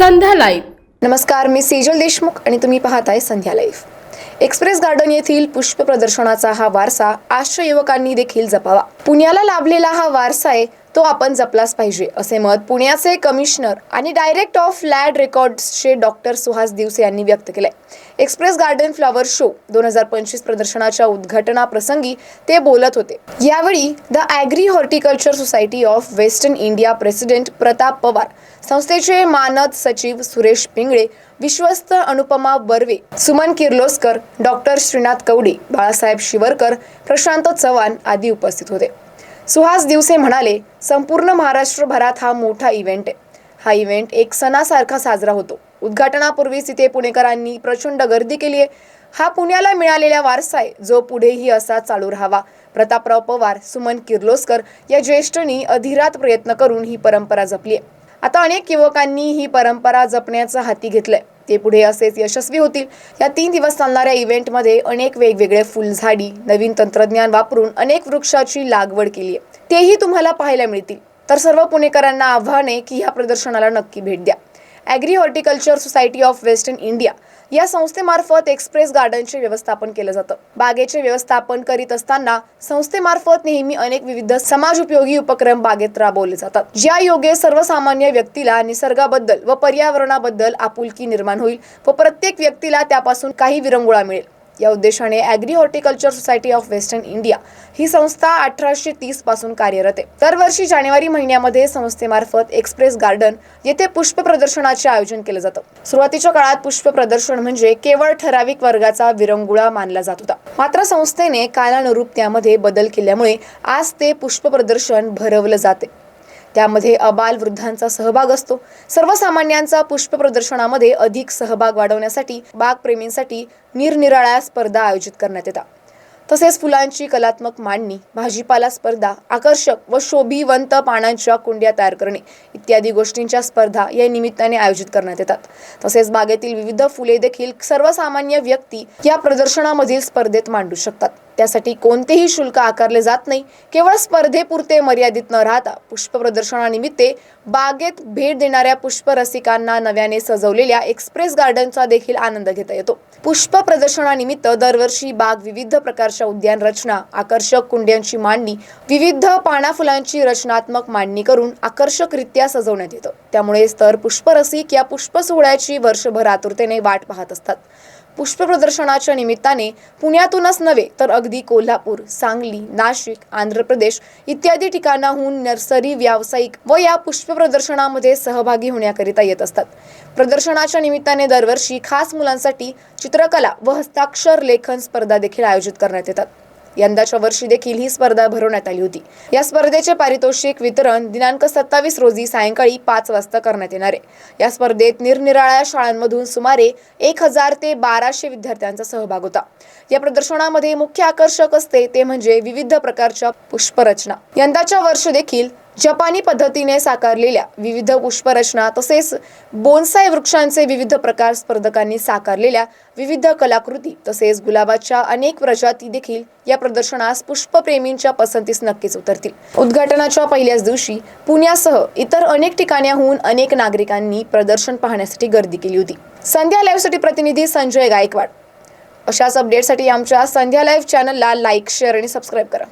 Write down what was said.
संध्या live नमस्कार मी सेजल देशमुख आणि तुम्ही पाहताय संध्या लाईव्ह एक्सप्रेस गार्डन येथील पुष्प प्रदर्शनाचा हा वारसा आश्रय युवकांनी देखील जपावा. पुण्याला लाभलेला हा वारसा आहे तो आपण जपलाच पाहिजे असे मत पुण्याचे कमिशनर आणि डायरेक्ट ऑफ लॅड रेकॉर्ड्सचे डॉक्टर सुहास दिवसे यांनी व्यक्त केलंय. एक्सप्रेस गार्डन फ्लॉवर शो दोन हजार पंचवीस प्रदर्शनाच्या उद्घाटनाप्रसंगी ते बोलत होते. यावेळी the agri horticulture society of western India president Pratap Pawar संस्थेचे मानद सचिव सुरेश पिंगळे विश्वस्त अनुपमा बर्वे सुमन किर्लोस्कर डॉक्टर श्रीनाथ कवडे बाळासाहेब शिवरकर प्रशांत चव्हाण आदी उपस्थित होते. सुहास दिवसे म्हणाले संपूर्ण महाराष्ट्रभरात हा मोठा इव्हेंट आहे. हा इव्हेंट एक सणासारखा साजरा होतो. उद्घाटनापूर्वीच इथे पुणेकरांनी प्रचंड गर्दी केली आहे. हा पुण्याला मिळालेला वारसा आहे जो पुढेही असा चालू राहावा. प्रतापराव पवार सुमन किर्लोस्कर या ज्येष्ठनी अधिरात प्रयत्न करून ही परंपरा जपली आहे. आता अनेक युवकांनी ही परंपरा जपण्याचं हाती घेतलंय. ते पुढे असेच यशस्वी होतील. या तीन दिवस चालणाऱ्या इव्हेंटमध्ये अनेक वेगवेगळे फुलझाडी नवीन तंत्रज्ञान वापरून अनेक वृक्षाची लागवड केली आहे तेही तुम्हाला पाहायला मिळतील. तर सर्व पुणेकरांना आव्हान आहे की ह्या प्रदर्शनाला नक्की भेट द्या. Agri horticulture society of western India या संस्थेमार्फत एक्सप्रेस गार्डनचे व्यवस्थापन केलं जातं. बागेचे व्यवस्थापन करीत असताना संस्थेमार्फत नेहमी अनेक विविध समाज उपयोगी उपक्रम बागेत राबवले जातात. ज्या योगे सर्वसामान्य व्यक्तीला निसर्गाबद्दल व पर्यावरणाबद्दल आपुलकी निर्माण होईल व प्रत्येक व्यक्तीला त्यापासून काही विरंगुळा मिळेल. या उद्देशाने agri horticulture society of western India ही संस्था अठराशे तीसपासून कार्यरत आहे. दरवर्षी जानेवारी महिन्यामध्ये संस्थेमार्फत एक्सप्रेस गार्डन येथे पुष्प प्रदर्शनाचे आयोजन केलं जातं. सुरुवातीच्या काळात पुष्प प्रदर्शन म्हणजे केवळ ठराविक वर्गाचा विरंगुळा मानला जात होता. मात्र संस्थेने कालानुरूप त्यामध्ये बदल केल्यामुळे आज ते पुष्प प्रदर्शन भरवलं जाते. त्यामध्ये अबाल वृद्धांचा सहभाग असतो. सर्वसामान्यांचा पुष्प प्रदर्शनामध्ये अधिक सहभाग वाढवण्यासाठी बागप्रेमींसाठी निरनिराळ्या स्पर्धा आयोजित करण्यात येतात. तसेच फुलांची कलात्मक मांडणी भाजीपाला स्पर्धा आकर्षक व शोभिवंत पानांच्या कुंड्या तयार करणे इत्यादी गोष्टींच्या स्पर्धा या निमित्ताने आयोजित करण्यात येतात. तसेच बागेतील विविध फुले देखील सर्वसामान्य व्यक्ती या प्रदर्शनामधील स्पर्धेत मांडू शकतात. त्यासाठी कोणतेही शुल्क आकारले जात नाही. केवळ स्पर्धेपुरते मर्यादित न राहता पुष्प प्रदर्शनानिमित्ते बागेत भेट देणाऱ्या पुष्परसिकांना नव्याने सजवलेल्या एक्सप्रेस गार्डनचा देखील आनंद घेता येतो. पुष्प प्रदर्शनानिमित्त दरवर्षी बाग विविध प्रकारच्या उद्यान रचना आकर्षक कुंड्यांची मांडणी विविध पाना फुलांची रचनात्मक मांडणी करून आकर्षकरित्या सजवण्यात येतं. त्यामुळे तर पुष्परसिक या पुष्प सोहळ्याची वर्षभर आतुरतेने वाट पाहत असतात. पुष्पप्रदर्शनाच्या निमित्ताने पुण्यातूनच नव्हे तर अगदी कोल्हापूर सांगली नाशिक आंध्र प्रदेश इत्यादी ठिकाणाहून नर्सरी व्यावसायिक व या पुष्पप्रदर्शनामध्ये सहभागी होण्याकरिता येत असतात. प्रदर्शनाच्या निमित्ताने दरवर्षी खास मुलांसाठी चित्रकला व हस्ताक्षर लेखन स्पर्धा देखील आयोजित करण्यात येतात. यंदाच्या वर्षी देखील ही स्पर्धा भरवण्यात आली होती. या स्पर्धेचे पारितोषिक वितरण दिनांक सत्तावीस रोजी सायंकाळी पाच वाजता करण्यात येणार आहे. या स्पर्धेत निरनिराळ्या शाळांमधून सुमारे एक हजार ते बाराशे विद्यार्थ्यांचा सहभाग होता. या प्रदर्शनामध्ये मुख्य आकर्षक असते ते म्हणजे विविध प्रकारच्या पुष्परचना. यंदाच्या वर्ष देखील जपानी पद्धतीने साकारलेल्या विविध पुष्परचना तसेच बोन्साय वृक्षांचे विविध प्रकार स्पर्धकांनी साकारलेल्या विविध कलाकृती तसेच गुलाबाच्या अनेक प्रजाती देखील या प्रदर्शनास पुष्पप्रेमींच्या पसंतीस नक्कीच उतरतील. उद्घाटनाच्या पहिल्याच दिवशी पुण्यासह इतर अनेक ठिकाण्याहून अनेक नागरिकांनी प्रदर्शन पाहण्यासाठी गर्दी केली होती. संध्या लाईव्हसाठी प्रतिनिधी संजय गायकवाड. अशाच अपडेटसाठी आमच्या संध्या लाईव्ह चॅनलला लाईक शेअर आणि सबस्क्राईब करा.